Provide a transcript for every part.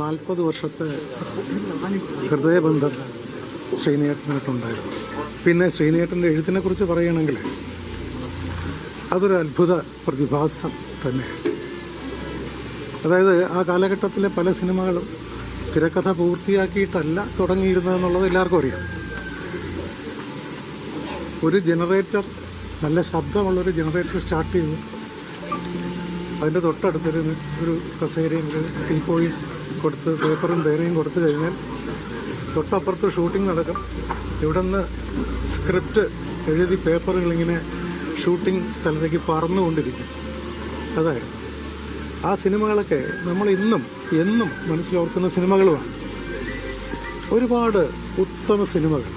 നാൽപ്പത് വർഷത്തെ ഹൃദയബന്ധം ശ്രീനേട്ടനായിട്ടുണ്ടായിരുന്നു പിന്നെ ശ്രീനേട്ടന്റെ എഴുത്തിനെ കുറിച്ച് പറയുകയാണെങ്കിൽ അതൊരു അത്ഭുത പ്രതിഭാസം തന്നെ അതായത് ആ കാലഘട്ടത്തിലെ പല സിനിമകളും തിരക്കഥ പൂർത്തിയാക്കിയിട്ടല്ല തുടങ്ങിയിരുന്നതെന്നുള്ളത് എല്ലാവർക്കും അറിയാം. ഒരു ജനറേറ്റർ നല്ല ശബ്ദമുള്ളൊരു ജനറേറ്റർ സ്റ്റാർട്ട് ചെയ്തു. അതിന്റെ തൊട്ടടുത്തൊരു ഒരു കസേരയും ഒരു ടീപ്പോയും കൊടുത്ത് പേപ്പറും പേനയും കൊടുത്തു കഴിഞ്ഞാൽ തൊട്ടപ്പുറത്ത് ഷൂട്ടിംഗ് നടക്കും. ഇവിടെ നിന്ന് സ്ക്രിപ്റ്റ് എഴുതി പേപ്പറുകളിങ്ങനെ ഷൂട്ടിംഗ് സ്ഥലത്തേക്ക് പറന്നുകൊണ്ടിരിക്കും. അതായത് ആ സിനിമകളൊക്കെ നമ്മൾ ഇന്നും എന്നും മനസ്സിലോർക്കുന്ന സിനിമകളുമാണ്. ഒരുപാട് ഉത്തമ സിനിമകൾ.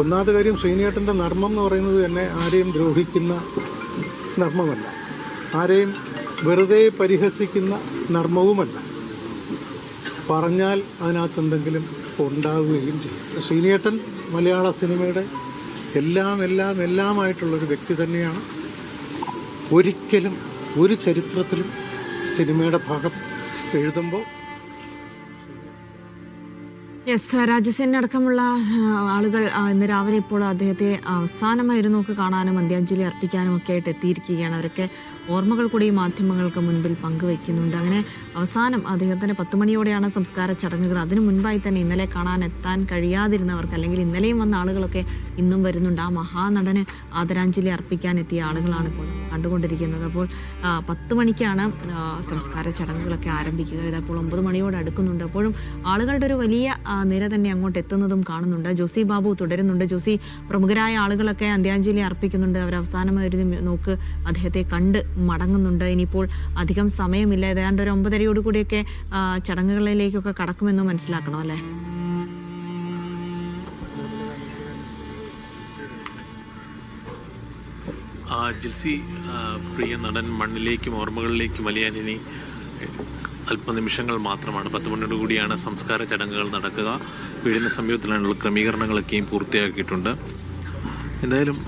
ഒന്നാമത്തെ കാര്യം ശ്രീനിയേട്ടന്റെ നർമ്മം എന്ന് പറയുന്നത് തന്നെ ആരെയും ദ്രോഹിക്കുന്ന നർമ്മമല്ല. ആരെയും വെറുതെ പരിഹസിക്കുന്ന നർമ്മവുമല്ല. പറഞ്ഞാൽ അതിനകത്ത് എന്തെങ്കിലും ഉണ്ടാവുകയും ചെയ്യും. ശ്രീനിയേട്ടൻ മലയാള സിനിമയുടെ എല്ലാം എല്ലാം എല്ലാമായിട്ടുള്ളൊരു വ്യക്തി തന്നെയാണ്. ഒരിക്കലും ഒരു ചരിത്രത്തിലും സിനിമയുടെ ഭാഗം എഴുതുമ്പോൾ യെസ് രാജസേന അടക്കമുള്ള ആളുകൾ ഇന്ന് രാവിലെ ഇപ്പോൾ അദ്ദേഹത്തെ അവസാനമായിരുന്നു നോക്ക് കാണാനും അന്ത്യാഞ്ജലി അർപ്പിക്കാനും ഒക്കെ ആയിട്ട് എത്തിയിരിക്കുകയാണ്. അവരൊക്കെ ഓർമ്മകൾ കൂടി മാധ്യമങ്ങൾക്ക് മുൻപിൽ പങ്കുവയ്ക്കുന്നുണ്ട്. അങ്ങനെ അവസാനം അദ്ദേഹത്തിന് പത്ത് മണിയോടെയാണ് സംസ്കാര ചടങ്ങുകൾ. അതിനു മുൻപായി തന്നെ ഇന്നലെ കാണാൻ എത്താൻ കഴിയാതിരുന്നവർക്ക് അല്ലെങ്കിൽ ഇന്നലെയും വന്ന ആളുകളൊക്കെ ഇന്നും വരുന്നുണ്ട്. ആ മഹാനടന് ആദരാഞ്ജലി അർപ്പിക്കാൻ എത്തിയ ആളുകളാണ് ഇപ്പോൾ കണ്ടുകൊണ്ടിരിക്കുന്നത്. അപ്പോൾ പത്ത് മണിക്കാണ് സംസ്കാര ചടങ്ങുകളൊക്കെ ആരംഭിക്കുക. ഇതപ്പോൾ ഒമ്പത് മണിയോട് അടുക്കുന്നുണ്ട്. അപ്പോഴും ആളുകളുടെ ഒരു വലിയ നിര തന്നെ അങ്ങോട്ട് എത്തുന്നതും കാണുന്നുണ്ട്. ജോസി ബാബു തുടരുന്നുണ്ട്. ജോസി പ്രമുഖരായ ആളുകളൊക്കെ അന്ത്യാഞ്ജലി അർപ്പിക്കുന്നുണ്ട്. അവർ അവസാനമായി ഒരു നോക്ക് അദ്ദേഹത്തെ കണ്ട് മടങ്ങുന്നുണ്ട്. ഇനിയിപ്പോൾ അധികം സമയമില്ല. ഏതാണ്ട് ഒരു ഒമ്പതരയോട് കൂടിയൊക്കെ ആ, ചടങ്ങുകളിലേക്കൊക്കെ കടക്കുമെന്ന് മനസ്സിലാക്കണം അല്ലേ? ആ ജിൽസി പ്രിയ നടൻ മണ്ണിലേക്കും ഓർമ്മകളിലേക്കും വലിയാനിനി അല്പനിമിഷങ്ങൾ മാത്രമാണ്. പത്ത് മണിയോട് കൂടിയാണ് സംസ്കാര ചടങ്ങുകൾ നടക്കുക. വീടിന്റെ സമീപത്തിലുള്ള ക്രമീകരണങ്ങളൊക്കെയും പൂർത്തിയാക്കിയിട്ടുണ്ട്. എന്തായാലും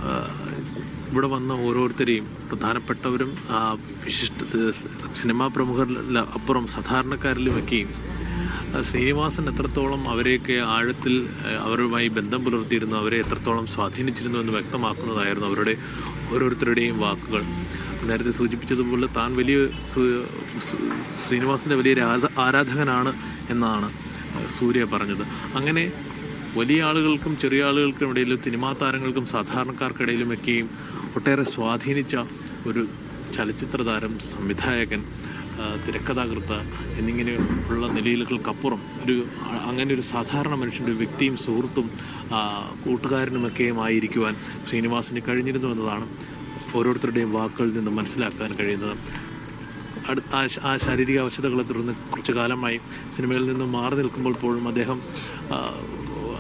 ഇവിടെ വന്ന ഓരോരുത്തരെയും പ്രധാനപ്പെട്ടവരും വിശിഷ്ട സിനിമാ പ്രമുഖരിൽ അപ്പുറം സാധാരണക്കാരിലുമൊക്കെയും ഒക്കെയും ശ്രീനിവാസൻ എത്രത്തോളം അവരെയൊക്കെ ആഴത്തിൽ അവരുമായി ബന്ധം പുലർത്തിയിരുന്നു അവരെ എത്രത്തോളം സ്വാധീനിച്ചിരുന്നു എന്ന് വ്യക്തമാക്കുന്നതായിരുന്നു അവരുടെ ഓരോരുത്തരുടെയും വാക്കുകൾ. നേരത്തെ സൂചിപ്പിച്ചതുപോലെ താൻ വലിയ ശ്രീനിവാസിന്റെ വലിയൊരു ആരാധകനാണ് എന്നാണ് സൂര്യ പറഞ്ഞത്. അങ്ങനെ വലിയ ആളുകൾക്കും ചെറിയ ആളുകൾക്കും ഇടയിലും സിനിമാ താരങ്ങൾക്കും സാധാരണക്കാർക്കിടയിലുമൊക്കെയും ഒട്ടേറെ സ്വാധീനിച്ച ഒരു ചലച്ചിത്ര താരം സംവിധായകൻ തിരക്കഥാകൃത്ത് എന്നിങ്ങനെ ഉള്ള നിലയിലുകൾക്കപ്പുറം ഒരു അങ്ങനെ ഒരു സാധാരണ മനുഷ്യന്റെ വ്യക്തിയും സുഹൃത്തും കൂട്ടുകാരനുമൊക്കെയുമായിരിക്കുവാൻ ശ്രീനിവാസിന് കഴിഞ്ഞിരുന്നു എന്നതാണ് ഓരോരുത്തരുടെയും വാക്കുകളിൽ നിന്ന് മനസ്സിലാക്കാൻ കഴിയുന്നത്. ആ ശാരീരിക അവശതകളെ തുടർന്ന് കുറച്ചു കാലമായി സിനിമയിൽ നിന്ന് മാറി നിൽക്കുമ്പോൾ പോലും അദ്ദേഹം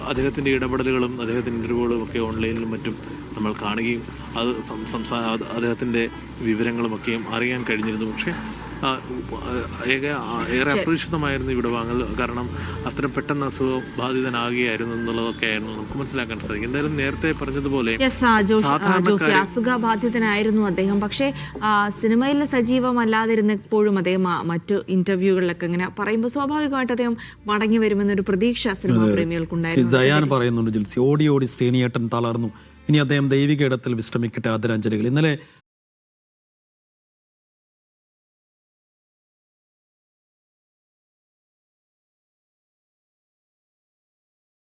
അദ്ദേഹത്തിന്റെ ഇടപെടലുകളും അദ്ദേഹത്തിന്റെ ഇന്റർവ്യൂകളും ഒക്കെ ഓൺലൈനിലും മറ്റും നമ്മൾ കാണുകയും അത് സംസാ അദ്ദേഹത്തിന്റെ വിവരങ്ങളുമൊക്കെയും അറിയാൻ കഴിഞ്ഞിരുന്നു. പക്ഷേ ഏറെ അപ്രതീക്ഷിതമായിരുന്നു ഇവിടെ വാങ്ങൽ കാരണം അത്രയും പെട്ടെന്ന് അസുഖബാധിതനാകുകയായിരുന്നു എന്നുള്ളതൊക്കെ ആയിരുന്നു നമുക്ക് മനസ്സിലാക്കാൻ സാധിക്കും. എന്തായാലും നേരത്തെ പറഞ്ഞതുപോലെ അസുഖബാധിതനായിരുന്നു അദ്ദേഹം. പക്ഷേ സിനിമയിൽ സജീവമല്ലാതിരുന്നപ്പോഴും അദ്ദേഹം മറ്റു ഇന്റർവ്യൂകളിലൊക്കെ ഇങ്ങനെ പറയുമ്പോൾ സ്വാഭാവികമായിട്ട് അദ്ദേഹം മടങ്ങി വരുമെന്നൊരു പ്രതീക്ഷ സിനിമാ പ്രേമികൾക്കുണ്ടായിരുന്നു. പറയുന്നുണ്ട് ഓടി ഓടി ശ്രീനിയേട്ടൻ തളർന്നു. ഇനി അദ്ദേഹം ദൈവിക ഇടത്തിൽ വിശ്രമിക്കട്ടെ ആദരാഞ്ജലികൾ. ഇന്നലെ